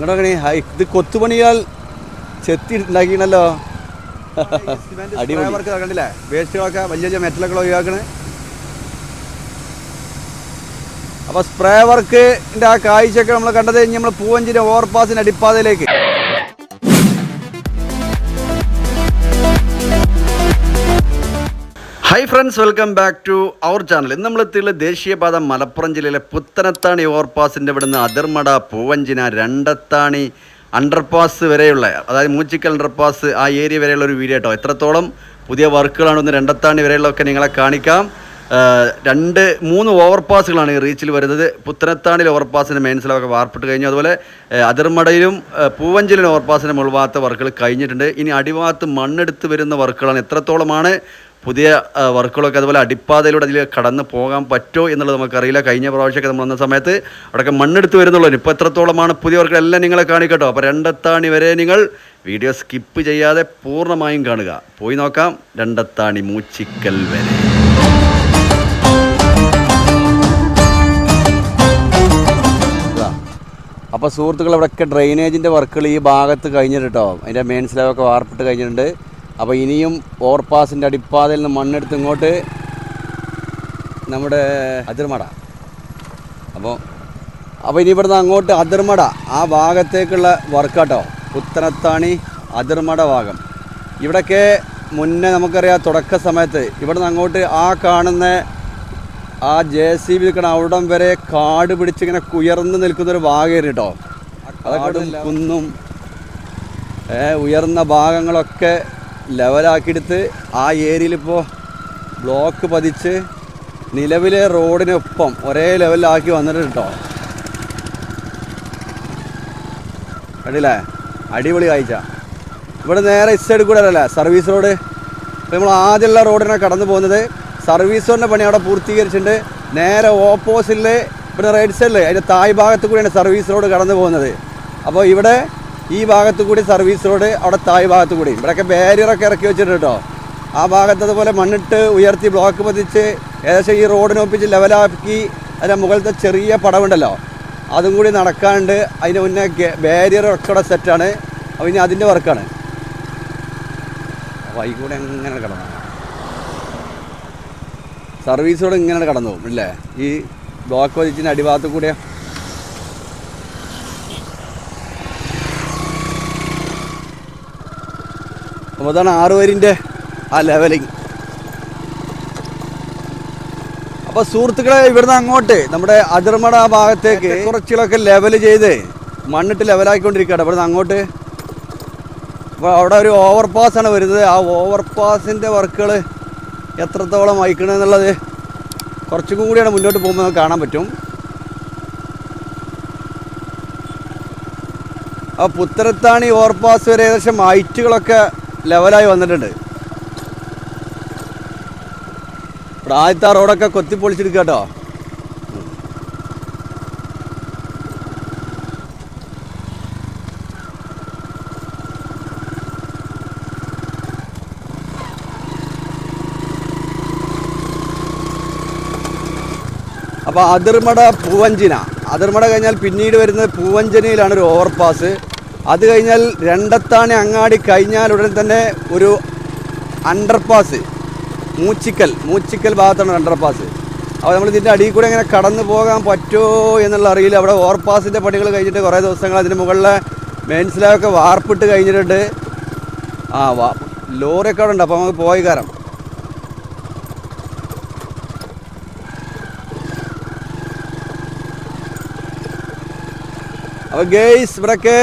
ഇങ്ങോട്ടേ ഇത് കൊത്തുപണിയാൽ ചെത്തി ഉണ്ടാക്കിയണല്ലോ. അപ്പൊ വർക്ക് സ്പ്രേ വർക്കിന്റെ ആ കാഴ്ചയൊക്കെ നമ്മൾ കണ്ടത് കഴിഞ്ഞ് നമ്മൾ പൂവഞ്ചിന്റെ ഓവർപാസിന്റെ അടിപ്പാതയിലേക്ക്. Hi friends welcome back to our channel ഇന്ന് നമ്മളെത്തിയുള്ള ദേശീയപാത മലപ്പുറം ജില്ലയിലെ പുത്തനത്താണി ഓവർപാസിന്റെ ഇവിടുന്ന് അതിർമട പൂവഞ്ചിന രണ്ടത്താണി അണ്ടർപാസ് വരെയുള്ള അതായത് മൂച്ചിക്കൽ അണ്ടർപാസ് ആ ഏരിയ വരെയുള്ള ഒരു വീഡിയോ കേട്ടോ. എത്രത്തോളം പുതിയ വർക്കുകളാണ് ഒന്ന് രണ്ടത്താണി വരെയുള്ളതൊക്കെ നിങ്ങളെ കാണിക്കാം. രണ്ട് മൂന്ന് ഓവർപാസുകളാണ് ഈ റീച്ചിൽ വരുന്നത്. പുത്തനത്താണിൽ ഓവർപാസിന്റെ മെയിൻസിലൊക്കെ വാർപ്പിട്ട് കഴിഞ്ഞു. അതുപോലെ അതിർമടയിലും പൂവഞ്ചിലും ഓവർപാസിന്റെ മുൾഭാഗത്തെ വർക്കുകൾ കഴിഞ്ഞിട്ടുണ്ട്. ഇനി അടിഭാഗത്ത് മണ്ണെടുത്ത് വരുന്ന വർക്കുകളാണ് എത്രത്തോളമാണ്? പുതിയ വർക്കുകളൊക്കെ അതുപോലെ അടിപ്പാതയിലൂടെ അതിൽ കടന്നു പോകാൻ പറ്റുമോ എന്നുള്ളത് നമുക്കറിയില്ല. കഴിഞ്ഞ പ്രാവശ്യമൊക്കെ നമ്മൾ വന്ന സമയത്ത് അവിടെയൊക്കെ മണ്ണെടുത്ത് വരുന്നുള്ളൂ. ഇപ്പോൾ എത്രത്തോളമാണ് പുതിയ വർക്കുകളെല്ലാം നിങ്ങളെ കാണിക്കട്ടോ. അപ്പോൾ രണ്ടത്താണി വരെ നിങ്ങൾ വീഡിയോ സ്കിപ്പ് ചെയ്യാതെ പൂർണമായും കാണുക. പോയി നോക്കാം. രണ്ടത്താണി മൂച്ചിക്കൽ വരെ. അപ്പോൾ സുഹൃത്തുക്കൾ ഇവിടെയൊക്കെ ഡ്രെയിനേജിന്റെ വർക്കുകൾ ഈ ഭാഗത്ത് കഴിഞ്ഞിട്ട് അതിന്റെ മെയിൻ സ്ലാബൊക്കെ വാർപ്പിട്ട് കഴിഞ്ഞിട്ടുണ്ട്. അപ്പോൾ ഇനിയും ഓവർപാസിന്റെ അടിപ്പാതയിൽ നിന്ന് മണ്ണെടുത്ത് ഇങ്ങോട്ട് നമ്മുടെ അതിർമട. അപ്പോൾ അപ്പോൾ ഇനി ഇവിടുന്ന് അങ്ങോട്ട് അതിർമട ആ ഭാഗത്തേക്കുള്ള വർക്കാട്ടോ. പുത്തനത്താണി അതിർമട ഭാഗം. ഇവിടെയൊക്കെ മുന്നേ നമുക്കറിയാം തുടക്ക സമയത്ത് ഇവിടുന്ന് അങ്ങോട്ട് ആ കാണുന്ന ആ ജെ സി ബി നിൽക്കണ അവിടം വരെ കാട് പിടിച്ചിങ്ങനെ കുയർന്ന് നിൽക്കുന്ന ഒരു ഭാഗമായിരുന്നു കേട്ടോ കാടും കുന്നും ഉയർന്ന ഭാഗങ്ങളൊക്കെ ലെവലാക്കിയെടുത്ത് ആ ഏരിയയിൽ ഇപ്പോൾ ബ്ലോക്ക് പതിച്ച് നിലവിലെ റോഡിനൊപ്പം ഒരേ ലെവലിലാക്കി വന്നിട്ടുണ്ട്? കേട്ടോ കണ്ടില്ലേ? അടിപൊളി കാഴ്ച. ഇവിടെ നേരെ ഇസ് കൂടെ അല്ലേ സർവീസ് റോഡ് നമ്മൾ ആദ്യമുള്ള റോഡിനെ കടന്നു പോകുന്നത്. സർവീസ് റോഡിന്റെ പണി അവിടെ പൂർത്തീകരിച്ചിട്ടുണ്ട്. നേരെ ഓപ്പോസിറ്റിൽ ഇവിടെ റൈറ്റ് സൈഡിൽ അതിന്റെ തായ് ഭാഗത്ത് കൂടിയാണ് സർവീസ് റോഡ് കടന്നു പോകുന്നത്. അപ്പോൾ ഇവിടെ ഈ ഭാഗത്ത് കൂടി സർവീസ് റോഡ് അവിടെ തായ് ഭാഗത്ത് കൂടി. ഇവിടെയൊക്കെ ബാരിയറൊക്കെ ഇറക്കി വെച്ചിട്ടുണ്ട് കേട്ടോ. ആ ഭാഗത്ത് അതുപോലെ മണ്ണിട്ട് ഉയർത്തി ബ്ലോക്ക് പതിച്ച് ഏകദേശം ഈ റോഡിനൊപ്പിച്ച് ലെവലാക്കി അതിന്റെ മുകളിലത്തെ ചെറിയ പടവുണ്ടല്ലോ. അതും കൂടി നടക്കാണ്ട് അതിന് മുന്നേ ബാരിയർ ഒക്കെ ഇവിടെ സെറ്റാണ് അപ്പോൾ ഇനി അതിന്റെ വർക്കാണ് വൈകൂടെ എങ്ങനെ കടന്നു? സർവീസ് റോഡ് ഇങ്ങനെ കടന്നു പോകും അല്ലേ? ഈ ബ്ലോക്ക് പതിച്ചിന്റെ അടിഭാഗത്ത് കൂടെ അപ്പോൾ അതാണ് ആറ് വരിന്റെ ആ ലെവലിങ് അപ്പോൾ സുഹൃത്തുക്കളെ ഇവിടുന്ന് അങ്ങോട്ട് നമ്മുടെ അതിർമട ഭാഗത്തേക്ക് കുറച്ചുകളൊക്കെ ലെവൽ ചെയ്ത് മണ്ണിട്ട് ലെവലാക്കിക്കൊണ്ടിരിക്കുകയാണ് ഇവിടുന്ന് അങ്ങോട്ട്. അപ്പോൾ അവിടെ ഒരു ഓവർ പാസ്സാണ് വരുന്നത്. ആ ഓവർ പാസിന്റെ വർക്കുകൾ എത്രത്തോളം വഹിക്കണമെന്നുള്ളത് കുറച്ചും കൂടിയാണ് മുന്നോട്ട് പോകുമ്പോൾ നമുക്ക് കാണാൻ പറ്റും. ആ പുത്തരത്താണി ഓവർപാസ് വരെ ഏകദേശം ഹൈറ്റുകളൊക്കെ ലെവലായി വന്നിട്ടുണ്ട്. ഇവിടെ ആദ്യത്തെ റോഡൊക്കെ കൊത്തിപ്പൊളിച്ചെടുക്കുക കേട്ടോ. അപ്പോൾ അതിർമട പൂവഞ്ചിന. അതിർമട കഴിഞ്ഞാൽ പിന്നീട് വരുന്നത് പൂവഞ്ചനയിലാണ് ഒരു ഓവർപാസ് അത് കഴിഞ്ഞാൽ രണ്ടത്താണി അങ്ങാടി കഴിഞ്ഞാൽ ഉടൻ തന്നെ ഒരു അണ്ടർപാസ് മൂച്ചിക്കൽ മൂച്ചിക്കൽ ഭാഗത്താണ് അണ്ടർപാസ് അപ്പോൾ നമ്മൾ ഇതിന്റെ അടിയിൽ കൂടെ ഇങ്ങനെ കടന്നു പോകാൻ പറ്റുമോ എന്നുള്ള അറിയില്ല. അവിടെ ഓവർപാസിന്റെ പണികൾ കഴിഞ്ഞിട്ട് കുറേ ദിവസങ്ങൾ അതിന് മുകളിലെ മെയിൻസിലൊക്കെ വാർപ്പിട്ട് കഴിഞ്ഞിട്ടുണ്ട്. ആ വാ ലോറിയൊക്കെ അവിടെ ഉണ്ട്. അപ്പോൾ നമുക്ക് പോയി കയറാം. അപ്പോൾ ഗേയ്സ് ഇവിടെയൊക്കെ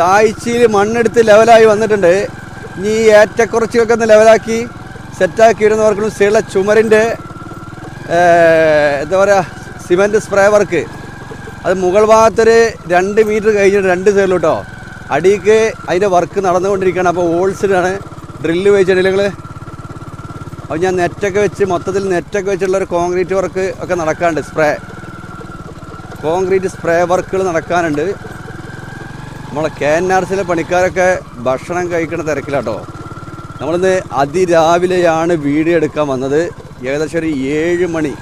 താഴ്ചയിൽ മണ്ണെടുത്ത് ലെവലായി വന്നിട്ടുണ്ട്. ഇനി ഈ ഏറ്റക്കുറച്ചിലൊക്കെ ഒന്ന് ലെവലാക്കി സെറ്റാക്കി ഇടുന്നവർക്കും സീള ചുമരിന്റെ എന്താ പറയുക സിമന്റ് സ്പ്രേ വർക്ക് അത് മുകൾ ഭാഗത്തൊരു രണ്ട് മീറ്റർ കഴിഞ്ഞിട്ട് രണ്ട് സൈഡിലും കേട്ടോ അടിക്ക് അതിന്റെ വർക്ക് നടന്നുകൊണ്ടിരിക്കുകയാണ്. അപ്പോൾ ഹോൾസിലാണ് ഡ്രില്ല് വെച്ചിട്ടുണ്ട് നിങ്ങൾ അപ്പോൾ ഞാൻ നെറ്റൊക്കെ വെച്ച് മൊത്തത്തിൽ നെറ്റൊക്കെ വെച്ചിട്ടുള്ള ഒരു കോൺക്രീറ്റ് വർക്ക് ഒക്കെ നടക്കാനുണ്ട് സ്പ്രേ കോൺക്രീറ്റ് സ്പ്രേ വർക്കുകൾ നടക്കാനുണ്ട്. നമ്മളെ കെ എൻ ആർ സിയിലെ പണിക്കാരൊക്കെ ഭക്ഷണം കഴിക്കുന്ന തിരക്കിലാട്ടോ. നമ്മളിന്ന് അതിരാവിലെയാണ് വീഡിയോ എടുക്കാൻ വന്നത്. ഏകദേശം ഒരു ഏഴ് മണി.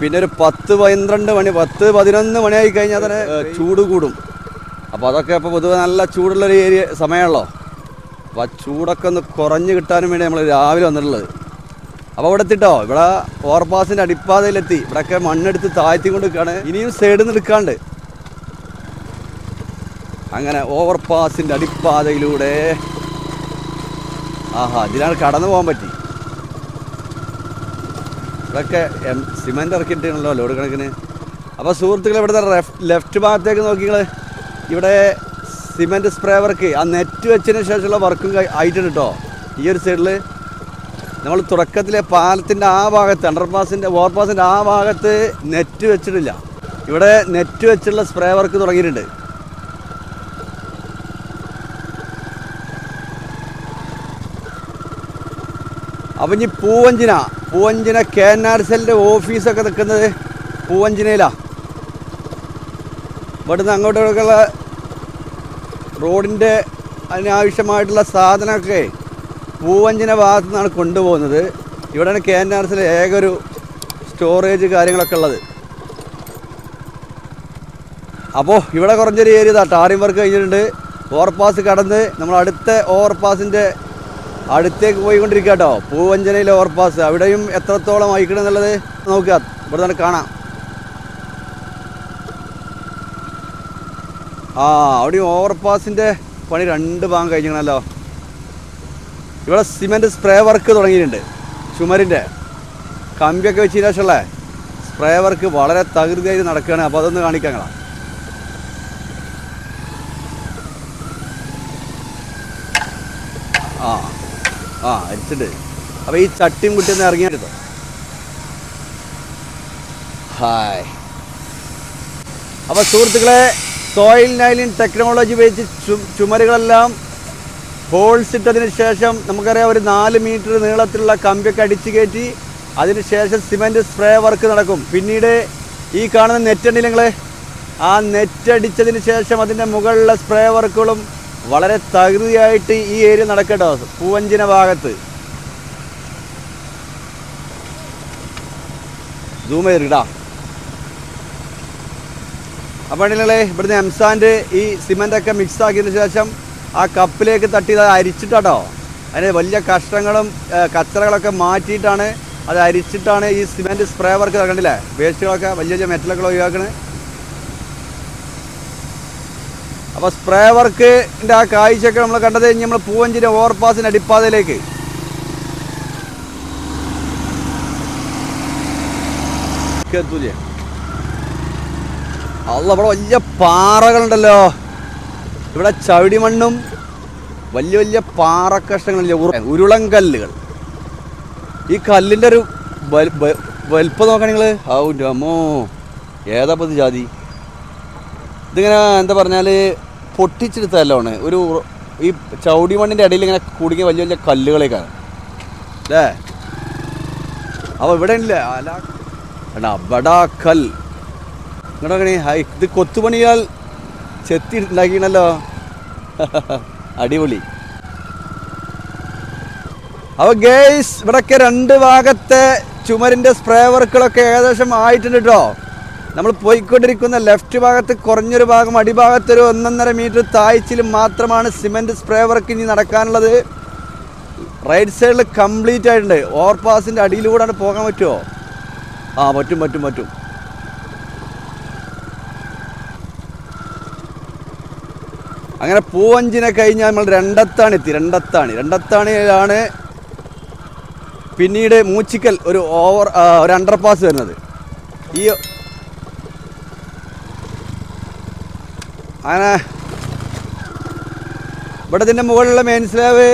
പിന്നെ ഒരു പത്ത് പന്ത്രണ്ട് മണി പത്ത് പതിനൊന്ന് മണിയായി കഴിഞ്ഞാൽ തന്നെ ചൂട് കൂടും. അപ്പോൾ അതൊക്കെ ഇപ്പോൾ പൊതുവെ നല്ല ചൂടുള്ളൊരു ഏരിയ സമയമാണല്ലോ. അപ്പോൾ ആ ചൂടൊക്കെ ഒന്ന് കുറഞ്ഞ് കിട്ടാനും വേണ്ടി നമ്മൾ രാവിലെ വന്നിട്ടുള്ളത്. അപ്പോൾ ഇവിടെ എത്തിട്ടോ. ഇവിടെ ഓവർപാസിന്റെ അടിപ്പാതയിലെത്തി. ഇവിടെയൊക്കെ മണ്ണെടുത്ത് താഴ്ത്തി കൊണ്ട് നിൽക്കുകയാണ്. ഇനിയും സൈഡിൽ നിന്ന് എടുക്കാണ്ട്. അങ്ങനെ ഓവർപാസിന്റെ അടിപ്പാതയിലൂടെ. ആഹാ ഇതിലാണ് കടന്നു പോകാൻ പറ്റി. ഇതൊക്കെ സിമെന്റ് ഇറക്കിയിട്ടാണല്ലോ ലോഡ് കണക്കിന്. അപ്പോൾ സുഹൃത്തുക്കൾ ഇവിടുത്തെ ലെഫ്റ്റ് ഭാഗത്തേക്ക് നോക്കിങ്ങൾ ഇവിടെ സിമെന്റ് സ്പ്രേ വർക്ക് ആ നെറ്റ് വെച്ചതിന് ശേഷമുള്ള വർക്കും ആയിട്ടുണ്ട് കേട്ടോ ഈ ഒരു സൈഡിൽ നമ്മൾ തുടക്കത്തിലെ പാലത്തിന്റെ ആ ഭാഗത്ത് അണ്ടർപാസിന്റെ ഓവർപാസിന്റെ ആ ഭാഗത്ത് നെറ്റ് വെച്ചിട്ടില്ല. ഇവിടെ നെറ്റ് വെച്ചുള്ള സ്പ്രേ വർക്ക് തുടങ്ങിയിട്ടുണ്ട്. അപ്പം ഇനി പൂവഞ്ചിന പൂവഞ്ചിന കെ എൻ ആർ സെല്ലിന്റെ ഓഫീസൊക്കെ നിൽക്കുന്നത് പൂവഞ്ചിനയിലാണ് ഇവിടുന്ന് അങ്ങോട്ടുള്ള റോഡിന്റെ അതിനാവശ്യമായിട്ടുള്ള സാധനമൊക്കെ പൂവഞ്ചിന ഭാഗത്തു നിന്നാണ് കൊണ്ടുപോകുന്നത്. ഇവിടെയാണ് കെ എൻ ആർ സെല്ലിൽ ഏക ഒരു സ്റ്റോറേജ് കാര്യങ്ങളൊക്കെ ഉള്ളത്. അപ്പോൾ ഇവിടെ കുറഞ്ഞൊരു ഏരിയ ടാറിംഗ് വർക്ക് കഴിഞ്ഞിട്ടുണ്ട്. ഓവർപാസ് കടന്ന് നമ്മൾ അടുത്ത ഓവർപാസിന്റെ അടുത്തേക്ക് പോയിക്കൊണ്ടിരിക്കുക കേട്ടോ. പൂവഞ്ചനയിലെ ഓവർപാസ് അവിടെയും എത്രത്തോളം അയക്കണം എന്നുള്ളത് നോക്കുക. ഇവിടെ തന്നെ കാണാം. ആ അവിടെ ഓവർപാസിന്റെ പണി രണ്ട് ഭാഗം കഴിഞ്ഞിരിക്കണമല്ലോ ഇവിടെ സിമെന്റ് സ്പ്രേ വർക്ക് തുടങ്ങിയിട്ടുണ്ട്. ചുമരിന്റെ കമ്പിയൊക്കെ വെച്ചതിന് സ്പ്രേ വർക്ക് വളരെ തകൃതിയായി നടക്കുകയാണ്. അപ്പോൾ അതൊന്ന് കാണിക്കാം ഞങ്ങളാ ആ ആ അരിച്ചിട്ട് അപ്പോൾ ഈ ചട്ടിയും കുട്ടിയൊന്ന് ഇറങ്ങിയാട്ടോ ഹായ്. അപ്പോൾ സുഹൃത്തുക്കളെ സോയിൽ നൈലിൻ ടെക്നോളജി ഉപയോഗിച്ച് ചുമരുകളെല്ലാം ഹോൾസ് ഇട്ടതിന് ശേഷം നമുക്കറിയാം ഒരു നാല് മീറ്റർ നീളത്തിലുള്ള കമ്പിയൊക്കെ അടിച്ചു കയറ്റി അതിന് ശേഷം സിമെന്റ് സ്പ്രേ വർക്ക് നടക്കും. പിന്നീട് ഈ കാണുന്ന നെറ്റ് ഉണ്ടെങ്കിൽ നിങ്ങൾ ആ നെറ്റടിച്ചതിന് ശേഷം അതിന്റെ മുകളിലെ സ്പ്രേ വർക്കുകളും വളരെ തകൃതിയായിട്ട് ഈ ഏരിയ നടക്കേണ്ട പൂവഞ്ചിന ഭാഗത്ത്. സൂം ചെയ്തിട്ടാ അപ്പോൾ ആണെങ്കിലേ ഇവിടുന്ന് എംസാൻഡ് ഈ സിമെന്റൊക്കെ മിക്സ് ആക്കിയതിന് ശേഷം ആ കപ്പിലേക്ക് തട്ടി അത് അരിച്ചിട്ടാട്ടോ. അതിന് വലിയ കഷ്ടങ്ങളും കച്ചറകളൊക്കെ മാറ്റിയിട്ടാണ് അത് അരിച്ചിട്ടാണ് ഈ സിമെന്റ് സ്പ്രേ വർക്ക് കണ്ടില്ലേ? വേസ്റ്റുകളൊക്കെ വലിയ വലിയ മെറ്റലൊക്കെ ഒഴിവാക്കണേ അപ്പോൾ സ്പ്രേ വർക്കിന്റെ ആ കാഴ്ചയൊക്കെ നമ്മൾ കണ്ടത് കഴിഞ്ഞ് നമ്മൾ പൂവഞ്ചിരി ഓവർപാസിന്റെ അടിപ്പാതയിലേക്ക്. എത്തൂലേ അല്ല ഇവിടെ വലിയ പാറകളുണ്ടല്ലോ. ഇവിടെ ചവിടി മണ്ണും വലിയ വലിയ പാറക്കഷ്ണങ്ങളില്ലേ? ഉരുളൻ കല്ലുകൾ. ഈ കല്ലിന്റെ ഒരു വലുപ്പം നോക്കാൻ നിങ്ങൾ ഔ അമ്മോ ഏതാ പത് ജാതി? ഇതിങ്ങനെ എന്താ പറഞ്ഞാൽ പൊട്ടിച്ചെടുത്തല്ലാണ് ഒരു ഈ ചവിടി മണ്ണിന്റെ ഇടയിൽ ഇങ്ങനെ കുടുങ്ങിയ വലിയ വലിയ കല്ലുകളേക്കാണ് അല്ലേ അപ്പോൾ ഇവിടെ ഇല്ല? അല്ല എടാ അവിടെ കൽ. ഇങ്ങോട്ടേ ഇത് കൊത്തുപണിയാൽ ചെത്തി ഉണ്ടാക്കിയണല്ലോ അടിപൊളി. അപ്പോൾ ഗേസ് ഇവിടൊക്കെ രണ്ട് ഭാഗത്തെ ചുമരിന്റെ സ്പ്രേ വർക്കുകളൊക്കെ ഏകദേശം ആയിട്ടുണ്ട് കേട്ടോ നമ്മൾ പോയിക്കൊണ്ടിരിക്കുന്ന ലെഫ്റ്റ് ഭാഗത്ത് കുറഞ്ഞൊരു ഭാഗം അടിഭാഗത്തൊരു ഒന്നൊന്നര മീറ്റർ താഴ്ചയിൽ മാത്രമാണ് സിമെന്റ് സ്പ്രേ വർക്ക് ഇനി നടക്കാനുള്ളത്. റൈറ്റ് സൈഡിൽ കംപ്ലീറ്റ് ആയിട്ടുണ്ട്. ഓവർപാസിന്റെ അടിയിലൂടെ പോകാൻ പറ്റുമോ ആ പറ്റും പറ്റും പറ്റും. അങ്ങനെ പൂവഞ്ചിനെ കഴിഞ്ഞാൽ നമ്മൾ രണ്ടത്താണ് എത്തി രണ്ടത്താണ്. രണ്ടത്താണിയിലാണ് പിന്നീട് മൂച്ചിക്കൽ ഒരു ഓവർ ഒരു അണ്ടർപാസ് വരുന്നത്. ഈ അങ്ങനെ ഇവിടെ ഇതിന്റെ മുകളിലുള്ള മെയിൻ സ്ലാബ്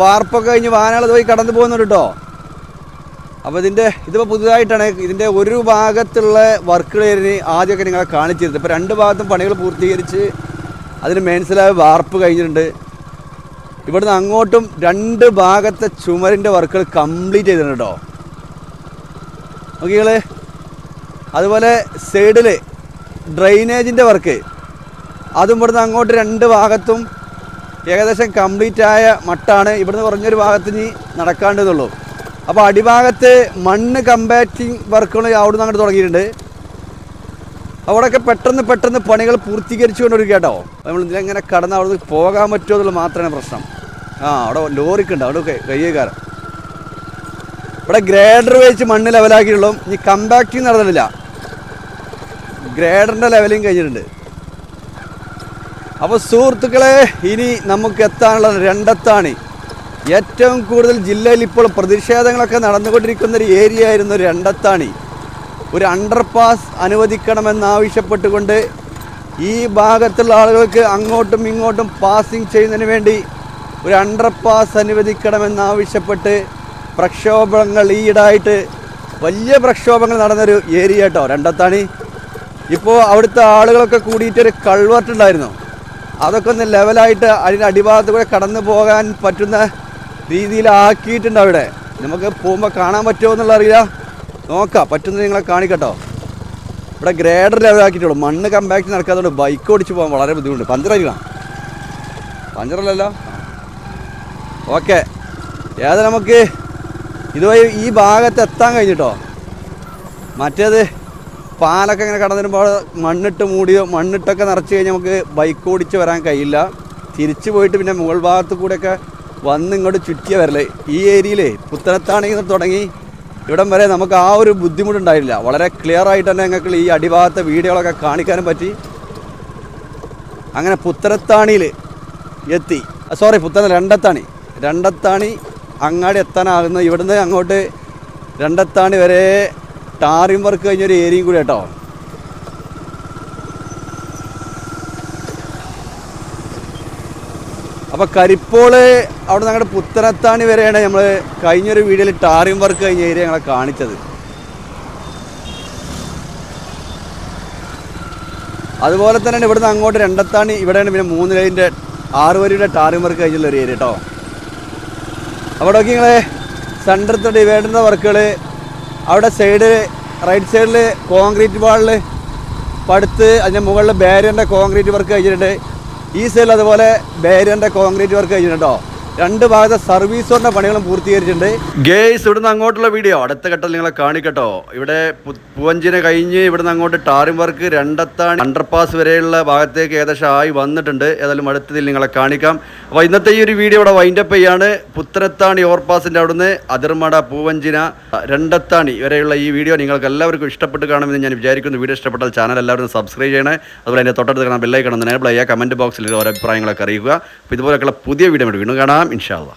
വാർപ്പൊക്കെ കഴിഞ്ഞ് വാനകൾ പോയി കടന്നു പോകുന്നുണ്ട് കേട്ടോ. അപ്പോൾ ഇതിന്റെ ഇതിപ്പോൾ പുതുതായിട്ടാണ് ഇതിന്റെ ഒരു ഭാഗത്തുള്ള വർക്കുകൾ ആദ്യമൊക്കെ നിങ്ങളെ കാണിച്ചിരുന്നത്. ഇപ്പോൾ രണ്ട് ഭാഗത്തും പണികൾ പൂർത്തീകരിച്ച് അതിന് മേൻസിലായ വാർപ്പ് കഴിഞ്ഞിട്ടുണ്ട്. ഇവിടുന്ന് അങ്ങോട്ടും രണ്ട് ഭാഗത്തെ ചുമരിന്റെ വർക്കുകൾ കംപ്ലീറ്റ് ചെയ്തിട്ടുണ്ട് കേട്ടോ. നോക്കിയാൽ അതുപോലെ സൈഡിൽ ഡ്രെയിനേജിന്റെ വർക്ക് അതും ഇവിടുന്ന് അങ്ങോട്ട് രണ്ട് ഭാഗത്തും ഏകദേശം കംപ്ലീറ്റ് ആയ മട്ടാണ്. ഇവിടുന്ന് കുറഞ്ഞൊരു ഭാഗത്ത് ഇനി നടക്കാണ്ടെന്നുള്ളൂ അപ്പോൾ അടിഭാഗത്ത് മണ്ണ് കമ്പാക്റ്റിംഗ് വർക്കുകൾ അവിടെ നിന്ന് അങ്ങോട്ട് തുടങ്ങിയിട്ടുണ്ട്. അവിടെയൊക്കെ പെട്ടെന്ന് പെട്ടെന്ന് പണികൾ പൂർത്തീകരിച്ചുകൊണ്ടിരിക്കുക കേട്ടോ. നമ്മൾ ഇതിലെങ്ങനെ കടന്ന് അവിടെ നിന്ന് പോകാൻ പറ്റുമോ എന്നുള്ളത് മാത്രമേ പ്രശ്നം. ആ അവിടെ ലോറിക്കുണ്ട് അവിടെ കയ്യേക്കാരൻ ഇവിടെ ഗ്രേഡർ വെച്ച് മണ്ണ് ലെവലാക്കിയിട്ടുള്ളൂ ഇനി കമ്പാക്റ്റിംഗ് നടന്നിട്ടില്ല. ഗ്രേഡറിന്റെ ലെവലിങ് കഴിഞ്ഞിട്ടുണ്ട്. അപ്പോൾ സുഹൃത്തുക്കളെ ഇനി നമുക്ക് എത്താനുള്ള രണ്ടത്താണ്. ഏറ്റവും കൂടുതൽ ജില്ലയിൽ ഇപ്പോൾ പ്രതിഷേധങ്ങളൊക്കെ നടന്നുകൊണ്ടിരിക്കുന്ന ഒരു ഏരിയ ആയിരുന്നു രണ്ടത്താണി. ഒരു അണ്ടർപാസ് അനുവദിക്കണമെന്നാവശ്യപ്പെട്ടുകൊണ്ട് ഈ ഭാഗത്തുള്ള ആളുകൾക്ക് അങ്ങോട്ടും ഇങ്ങോട്ടും പാസിംഗ് ചെയ്യുന്നതിന് വേണ്ടി ഒരു അണ്ടർപാസ് അനുവദിക്കണമെന്നാവശ്യപ്പെട്ട് പ്രക്ഷോഭങ്ങൾ ഈയിടായിട്ട് വലിയ പ്രക്ഷോഭങ്ങൾ നടന്നൊരു ഏരിയ കേട്ടോ രണ്ടത്താണി. ഇപ്പോൾ അവിടുത്തെ ആളുകളൊക്കെ കൂടിയിട്ടൊരു കൾവർട്ടുണ്ടായിരുന്നു അതൊക്കെ ഒന്ന് ലെവലായിട്ട് അതിന്റെ അടിഭാഗത്ത് കൂടെ കടന്നു പോകാൻ പറ്റുന്ന രീതിയിലാക്കിയിട്ടുണ്ട് അവിടെ. നമുക്ക് പോകുമ്പോൾ കാണാൻ പറ്റുമോ എന്നുള്ള അറിയില്ല നോക്കാം പറ്റുന്നത് നിങ്ങളെ കാണിക്കട്ടോ. ഇവിടെ ഗ്രേഡർ ലെവലാക്കിയിട്ടുള്ളൂ മണ്ണ് കമ്പാക്ട് നടക്കാത്തതുകൊണ്ട് ബൈക്ക് ഓടിച്ച് പോകാൻ വളരെ ബുദ്ധിമുട്ട് പഞ്ചറായിരിക്കണം പഞ്ചറല്ലല്ലോ ഓക്കെ. ഏതാ നമുക്ക്? ഇതുവഴി ഈ ഭാഗത്ത് എത്താൻ കഴിഞ്ഞിട്ടോ? മറ്റേത് പാലൊക്കെ ഇങ്ങനെ കടന്നു വരുമ്പോൾ മണ്ണിട്ട് മൂടിയോ മണ്ണിട്ടൊക്കെ നിറച്ച് കഴിഞ്ഞാൽ നമുക്ക് ബൈക്ക് ഓടിച്ച് വരാൻ കഴിയില്ല. തിരിച്ചു പോയിട്ട് പിന്നെ മുകൾ ഭാഗത്ത് കൂടെയൊക്കെ വന്ന് ഇങ്ങോട്ട് ചുറ്റിയ വരൽ. ഈ ഏരിയയിലേ പുത്തനത്താണെങ്കിൽ തുടങ്ങി ഇവിടം വരെ നമുക്ക് ആ ഒരു ബുദ്ധിമുട്ടുണ്ടായില്ല വളരെ ക്ലിയർ ആയിട്ട് തന്നെ ഞങ്ങൾക്ക് ഈ അടിഭാഗത്തെ വീഡിയോകളൊക്കെ കാണിക്കാനും പറ്റി. അങ്ങനെ പുത്തനത്താണിയിൽ എത്തി. സോറി പുത്തന രണ്ടത്താണി. രണ്ടത്താണി അങ്ങാടി എത്താനാകുന്ന ഇവിടുന്ന് അങ്ങോട്ട് രണ്ടത്താണി വരെ ടാറിം വർക്ക് കഴിഞ്ഞൊരു ഏരിയയും കൂടി കേട്ടോ അപ്പോൾ കരിപ്പോൾ അവിടെ നിന്ന് അങ്ങോട്ട് പുത്തനത്താണി വരെയാണ് നമ്മൾ കഴിഞ്ഞൊരു വീഡിയോയിൽ ടാറിം വർക്ക് കഴിഞ്ഞ ഏരിയ ഞങ്ങളെ കാണിച്ചത്. അതുപോലെ തന്നെയാണ് ഇവിടുന്ന് അങ്ങോട്ട് രണ്ടത്താണി ഇവിടെയാണ് പിന്നെ മൂന്ന് ലൈന്റെ ആറ് വരിയുടെ ടാറിം വർക്ക് കഴിഞ്ഞുള്ള ഒരു ഏരിയ കേട്ടോ അവിടെ നോക്കി നിങ്ങളെ സെന്ററത്തെ ഡിവൈഡറിന്റെ വർക്കുകൾ അവിടെ സൈഡ് റൈറ്റ് സൈഡിൽ കോൺക്രീറ്റ് വാളിൽ പടുത്ത് അതിന്റെ മുകളിൽ ബാരിയറിന്റെ കോൺക്രീറ്റ് വർക്ക് കഴിഞ്ഞിട്ടുണ്ട്. ഈ സൈഡിൽ അതുപോലെ ബാരിയറിന്റെ കോൺക്രീറ്റ് വർക്ക് കഴിഞ്ഞിട്ടുണ്ടോ? രണ്ട് ഭാഗത്തെ സർവീസ് റോഡിന്റെ പണികളും പൂർത്തീകരിച്ചിട്ടുണ്ട്. ഗേസ് ഇവിടുന്ന് അങ്ങോട്ടുള്ള വീഡിയോ. അടുത്ത ഘട്ടത്തിൽ നിങ്ങളെ കാണിക്കട്ടോ. ഇവിടെ പൂവഞ്ചിനെ കഴിഞ്ഞ് ഇവിടുന്ന് അങ്ങോട്ട് ടാറിം വർക്ക് രണ്ടത്താണ് അണ്ടർപാസ് വരെയുള്ള ഭാഗത്തേക്ക് ഏകദേശം ആയി വന്നിട്ടുണ്ട്. ഏതായാലും അടുത്തതിൽ നിങ്ങളെ കാണിക്കാം. അപ്പോൾ ഇന്നത്തെ ഈ ഒരു വീഡിയോ ഇവിടെ വൈൻഡപ്പ് ചെയ്യാണ്. പുത്തനത്താണി ഓവർപാസിന്റെ അവിടുന്ന് അതിർമട പൂവഞ്ചിന രണ്ടത്താണി വരെയുള്ള ഈ വീഡിയോ നിങ്ങൾക്ക് എല്ലാവർക്കും ഇഷ്ടപ്പെട്ട് കാണുമെന്ന് ഞാൻ വിചാരിക്കുന്നു. വീഡിയോ ഇഷ്ടപ്പെട്ടാൽ ചാനൽ എല്ലാവരും സബ്സ്ക്രൈബ് ചെയ്യണേ. അതുപോലെ എന്റെ തൊട്ടടുത്ത് കാണാൻ ബെല്ലൈക്കണം എനേബിൾ ചെയ്യുക. കമന്റ് ബോക്സിൽ ഓരോ അഭിപ്രായങ്ങളൊക്കെ അറിയിക്കുക. അപ്പോൾ ഇതുപോലെയൊക്കെയുള്ള പുതിയ വീഡിയോ വീണ്ടും കാണാം. Inshallah.